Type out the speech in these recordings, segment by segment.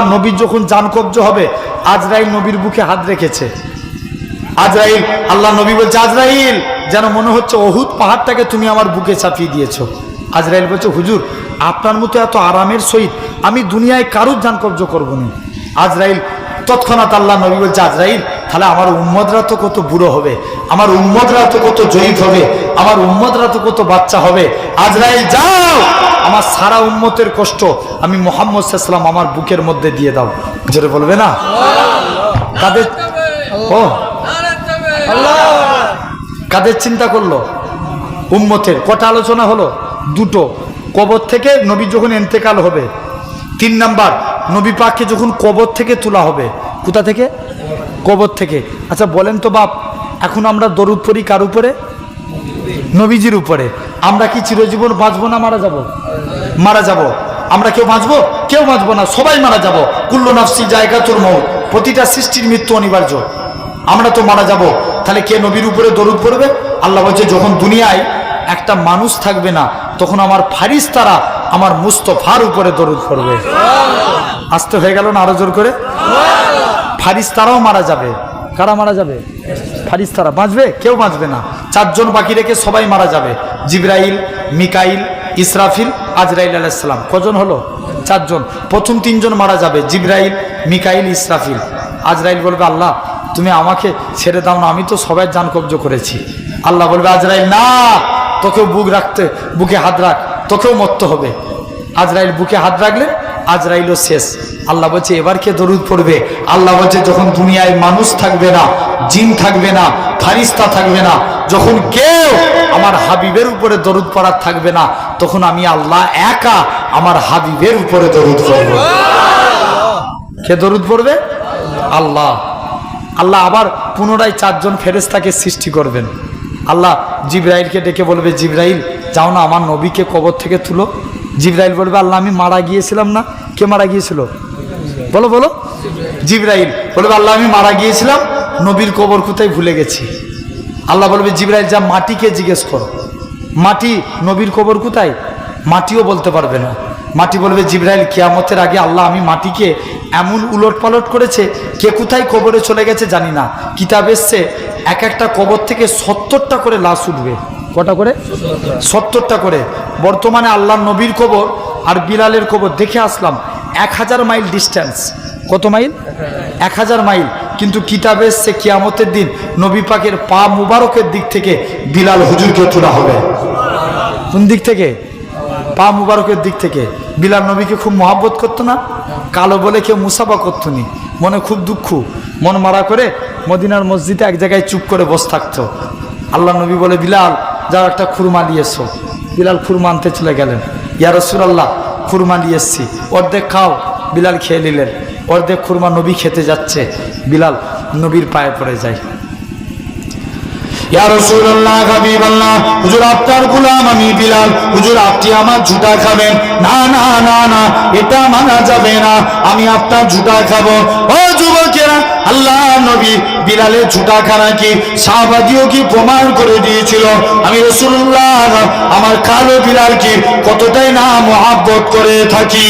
নবীর যখন জান কব্জ হবে, আজরাইল নবীর বুকে হাত রেখেছে। আজরাইল, আল্লাহ নবী বলছে, আজরাইল, যেন মনে হচ্ছে অহুদ পাহাড়টাকে তুমি আমার বুকে চাপিয়ে দিয়েছ। আজরাইল বলছে, হুজুর, আপনার মতো এত আরামের সহিত আমি দুনিয়ায় কারুর জান কব্জ করব না। আজরাইল, তৎক্ষণাৎ আল্লাহ নবী বলছে, আজরাইল, তাহলে আমার উম্মদরা তো কত বুড়ো হবে, আমার উম্মদরা তো কত জয়ীফ হবে, আমার উম্মদরা তো কত বাচ্চা হবে। আজরাইল, যাও! আমার সারা উম্মতের কষ্ট আমি মোহাম্মদ সাল্লাম আমার বুকের মধ্যে দিয়ে দাও। যেটা বলবে না? কাদের ও। কাদের চিন্তা করল? উম্মতের। কটা আলোচনা হলো? দুটো। কবর থেকে নবী যখন এন্তেকাল হবে তিন নাম্বার নবী পাককে যখন কবর থেকে তোলা হবে কোথা থেকে? কবর থেকে। আচ্ছা বলেন তো বাপ এখন আমরা দরুদ পড়ি কার উপরে? নবীজির উপরে। আমরা কি চিরজীবন বাঁচবো না মারা যাব? মারা যাব। আমরা কেউ বাঁচবো? কেউ বাঁচবো না। সবাই মারা যাব। কুল্লো নাফসি জায়গা তোর মৌ প্রতিটা সৃষ্টির মৃত্যু অনিবার্য। আমরা তো মারা যাব। তাহলে কে নবীর উপরে দরুদ পড়বে? আল্লাহ বলছে, যখন দুনিয়ায় একটা মানুষ থাকবে না, তখন আমার ফারিস তারা আমার মুস্তফার উপরে দরুদ পড়বে। আসতে হয়ে গেল না আরও জোর করে? ফারিস তারাও মারা যাবে। কারা মারা যাবে? ফারিস তারা বাঁচবে? কেউ বাঁচবে না। চারজন বাকি রেখে সবাই মারা যাবে। জিব্রাইল, মিকাইল, ইসরাফিল, আজরাইল আলাইসালাম কজন হলো? চারজন। প্রথম তিনজন মারা যাবে, জিব্রাইল, মিকাইল, ইসরাফিল। আজরাইল বলবে, আল্লাহ, তুমি আমাকে ছেড়ে দাও না, আমি তো সবাই জান কব্জ করেছি। আল্লাহ বলবে, আজরাইল, না! তোকেও বুক রাখতে, বুকে হাত রাখ, তোকেও মরতে হবে। আজরাইল বুকে হাত রাখলে আজরাইলও শেষ। আল্লাহ বলছে, এবার কে দরুদ পড়বে? আল্লাহ বলছে, যখন দুনিয়ায় মানুষ থাকবে না, জিন থাকবে না, ফারিস্তা থাকবে না, যখন কেউ আমার হাবিবের উপরে দরুদ পড়ার থাকবে না, তখন আমি আল্লাহ একা আমার হাবিবের উপরে দরুদ পড়ব। কে দরুদ পড়বে? আল্লাহ। আল্লাহ আবার পুনরায় চারজন ফেরেস্তাকে সৃষ্টি করবেন। আল্লাহ জিব্রাইলকে ডেকে বলবে, জিব্রাইল, যাও না আমার নবীকে কবর থেকে তুলো। জিব্রাইল বলবে, আল্লাহ, আমি মারা গিয়েছিলাম না। কে মারা গিয়েছিল? বলো বলো। জিব্রাইল বলবে, আল্লাহ, আমি মারা গিয়েছিলাম, নবীর কবর কোথায় ভুলে গেছি? আল্লাহ বলবে, জিব্রাইল, যা মাটিকে জিজ্ঞেস করো। মাটি নবীর কবর কোথায়? মাটিও বলতে পারবে না। মাটি বলবে, জিব্রাইল, কিয়ামতের আগে আল্লাহ, আমি মাটিকে এমন উলট পালট করেছে, কে কোথায় কবরে চলে গেছে জানি না। কিতাব এসছে, এক একটা কবর থেকে সত্তরটা করে লাশ উঠবে। কটা করে? সত্তরটা করে। বর্তমানে আল্লাহ নবীর কবর আর বিলালের কবর দেখে আসলাম, এক হাজার মাইল ডিস্ট্যান্স কত মাইল? এক হাজার মাইল। কিন্তু কিতাবে সে কিয়ামতের দিন নবী পাকের পা মুবারকের দিক থেকে বিলাল হুজুরকে তোলা হবে। কোন দিক থেকে? পা মুবারকের দিক থেকে। বিলাল নবীকে খুব মহাব্বত করতো না? কালো বলে কেউ মুসাফা করতো নি। মনে খুব দুঃখ। মন মারা করে মদিনার মসজিদে এক জায়গায় চুপ করে বসে থাকতো। আল্লাহ নবী বলে, বিলাল যাও একটা খুরমা নিয়ে এসো। বিলাল খুরমা আনতে চলে গেলেন। ইয়া রসুলাল্লাহ, খুরমা নিয়ে এসছি। অর্ধেক খাও, বিলাল খেয়ে নিলেন। অর্ধেক খুরমা নবী খেতে যাচ্ছে। বিলাল নবীর পায়ে পড়ে যায়। আমি আপনার ঝুটা খাব। আল্লাহ নবী বিলালের ঝুটা খানা কি, সাহাবাদিও কি প্রমাণ করে দিয়েছিল? আমি রসুল্লাহ আমার কালো বিলাল কি কতটাই না মহাব্বত করে থাকি?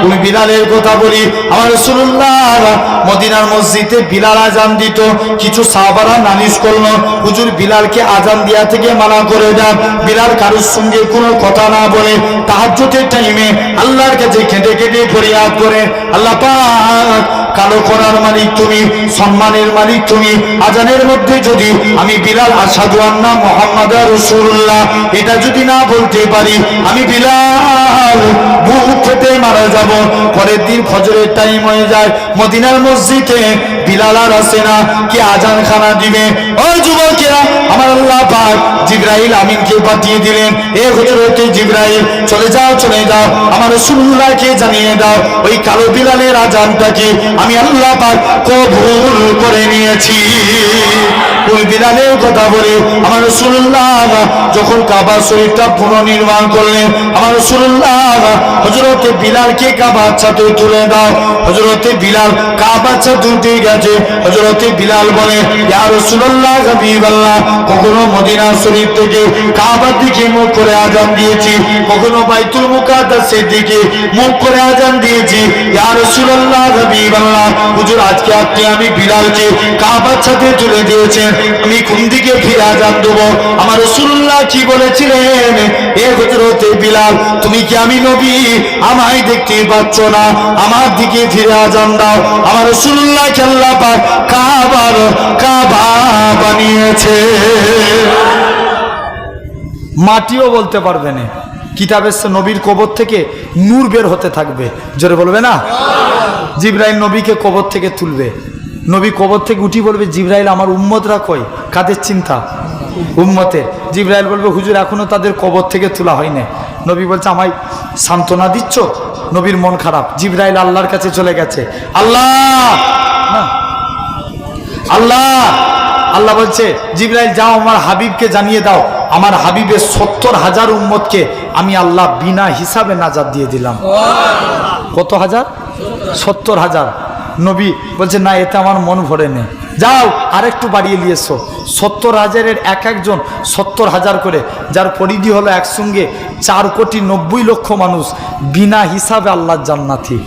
তুমি বিলালের কথা বলি, আমার রসুল্লাহ মদিনার মসজিদে বিলাল আজান দিত, কিছু সাহাবারা নালিশ করল, হুজুর, বিলালকে আজান দেওয়া থেকে মানা করে দেন বিলাল কারোর সঙ্গে কোনো কথা না বলে, তাহাজ্জুদের টাইমে আল্লাহর কাছে খেটে খেটে ফরিয়াদ করে, আল্লাহ কালো করার মালিক তুমি, সম্মানের মালিক তুমি। আজানের মধ্যে যদি আমি বিলাল আসাদু আন্না মোহাম্মদ রসুল্লাহ এটা যদি না বলতে পারি, আমি বিলাল বুক মারা যাব। পরের দিন ফজরের টাইম হয়ে যায়, মদিনার মসজিদে বিলাল আর আসে না, কি আজান খানা দিবে? ও যুবকেরা আমার আল্লাহ পাক জিব্রাইল আমিনকে পাঠিয়ে দিলেন। এ হজরতে জিব্রাইল, চলে যাও চলে যাও। আমার রসুল্লাহকে জানিয়ে দাও, ওই কালো বিলালের আজানটাকে আমি আল্লাহ পাক কবুল করে নিয়েছি। ওই বিলালের কথা বলে আমার রসুল্লাহ যখন কাবা শরীরটা পুনর্নির্মাণ করলেন, আমার রসুল্লাহ হজরতে বিলালকে কাবার ছাতে তুলে দাও। হজরতে বিলাল ছাতে উঠে গেছে। হজরতে বিলাল বলে, ইয়া রসুল্লাহ হাবিবাল্লাহ কখনো মদিনা শরীফ থেকে কাবার দিকে মুখ করে আজান দিয়েছি, কখনো বাইতুল মুকাদ্দাসের দিকে মুখ করে আজান দিয়েছি। ইয়া রাসূলুল্লাহ হাবিবাল্লাহ হুজুর, আজকে আপনি আমি কাবার সাথে দিয়েছেন। আমি দিকে ফিরে আমার রাসূলুল্লাহ কি বলেছিলেন? এ বিলাল, তুমি কি আমি নবী? আমায় দেখতে পাচ্ছ না। আমার দিকে ফিরে আজান দাও। আমার রাসূলুল্লাহ আল্লাহ পাক কাবার, কাবা বানিয়েছে। মাটিও বলতে পারবে না। কিতাবের নবীর কবর থেকে নূর বের হতে থাকবে। জোরে বলবে না? জিব্রাইল নবীকে কবর থেকে তুলবে। নবী কবর থেকে উঠি বলবে, জিব্রাইল, আমার উম্মতরা কই? কাদের চিন্তা? উম্মতের। জিব্রাইল বলবে, হুজুর, এখনও তাদের কবর থেকে তোলা হয় না নবী বলছে, আমায় সান্ত্বনা দিচ্ছ? নবীর মন খারাপ। জিব্রাইল আল্লাহর কাছে চলে গেছে। আল্লাহ! না। আল্লাহ! আল্লাহ বলছে, জিব্রাইল, যাও আমার হাবিবকে জানিয়ে দাও। আমার হাবিবের সত্তর হাজার উম্মতকে আমি আল্লাহ বিনা হিসাবে নাজাদ দিয়ে দিলাম। কত হাজার? সত্তর হাজার। নবী বলছে, না, এতে আমার মন ভরে নেই। যাও, আরেকটু বাড়িয়ে নিয়েছো। সত্তর হাজারের এক একজন সত্তর হাজার করে, যার পরিধি হলো একসঙ্গে চার কোটি নব্বই লক্ষ মানুষ, বিনা হিসাবে আল্লাহ জান্নাতি।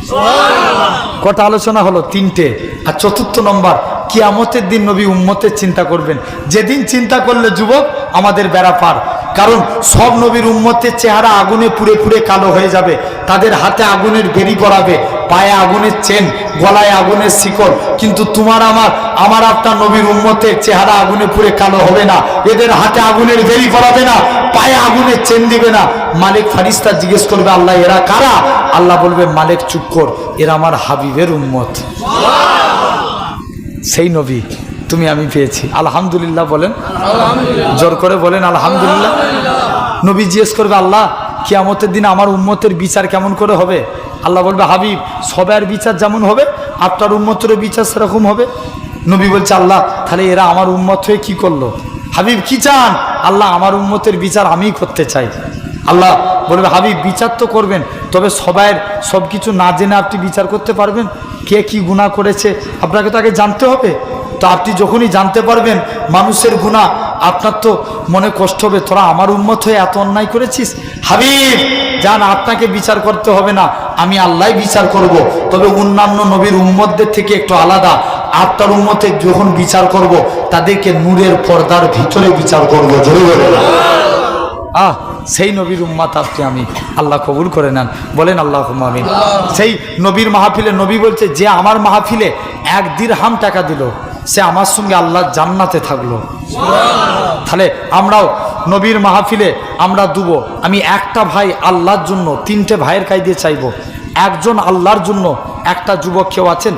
কটা আলোচনা হলো? তিনটে। আর চতুর্থ নম্বর, কিয়ামতের দিন নবী উম্মতের চিন্তা করবেন। যেদিন চিন্তা করলে যুবক, আমাদের বেড়া পার কারণ সব নবীর উম্মতের চেহারা আগুনে পুড়ে পুড়ে কালো হয়ে যাবে। তাদের হাতে আগুনের বেরি পড়াবে পায়ে আগুনের চেন, গলায় আগুনের শিকড়। কিন্তু তোমার আমার আমার আপনার নবীর উম্মতের চেহারা আগুনে পুড়ে কালো হবে না। এদের হাতে আগুনের বেরি পড়াবে না, পায়ে আগুনের চেন দিবে না। মালিক ফারিস্তা জিজ্ঞেস করবে, আল্লাহ, এরা কারা? আল্লাহ বলবে, মালিক, চুপ কর, এরা আমার হাবিবের উম্মত। সেই নবী তুমি আমি পেয়েছি। আলহামদুলিল্লাহ বলেন। জোর করে বলেন, আলহামদুলিল্লাহ। নবী জিজ্ঞেস করবে, আল্লাহ, কিয়ামতের দিন আমার উম্মতের বিচার কেমন করে হবে? আল্লাহ বলবে, হাবিব, সবার বিচার যেমন হবে, আপনার উম্মতেরও বিচার সেরকম হবে। নবী বলছে, আল্লাহ, তাহলে এরা আমার উম্মত হয়ে কি করল? হাবিব, কি চান? আল্লাহ, আমার উম্মতের বিচার আমিই করতে চাই। আল্লাহ বলবে, হাবিব, বিচার তো করবেন, তবে সবাইয়ের সব কিছু না জেনে আপনি বিচার করতে পারবেন? কে কি গুণা করেছে? আপনাকে তো আগে জানতে হবে। তো আপনি যখনই জানতে পারবেন মানুষের গুণা, আপনার তো মনে কষ্ট হবে, তোরা আমার উন্মত হয়ে এত অন্যায় করেছিস? হাবিব, জান, আপনাকে বিচার করতে হবে না, আমি আল্লাহ বিচার করব। তবে অন্যান্য নবীর উম্মতদের থেকে একটু আলাদা। আপনার উম্মতে যখন বিচার করব। তাদেরকে নূরের পর্দার ভিতরে বিচার করব আহ, সেই নবীর উম্মাত আপনি আমি আল্লাহ কবুল করে নেন। বলেন আল্লাহ আমিন। সেই নবীর মাহফিলে নবী বলছে, যে আমার মাহফিলে এক হাম টাকা দিল। সে আমার সঙ্গে আল্লাহ জান্নাতে থাকল। তাহলে আমরাও নবীর মাহফিলে আমরা দুব। আমি একটা ভাই আল্লাহর জন্য, তিনটে ভাইয়ের কাই দিয়ে চাইব। একজন আল্লাহর জন্য, একটা যুবক কেউ আছেন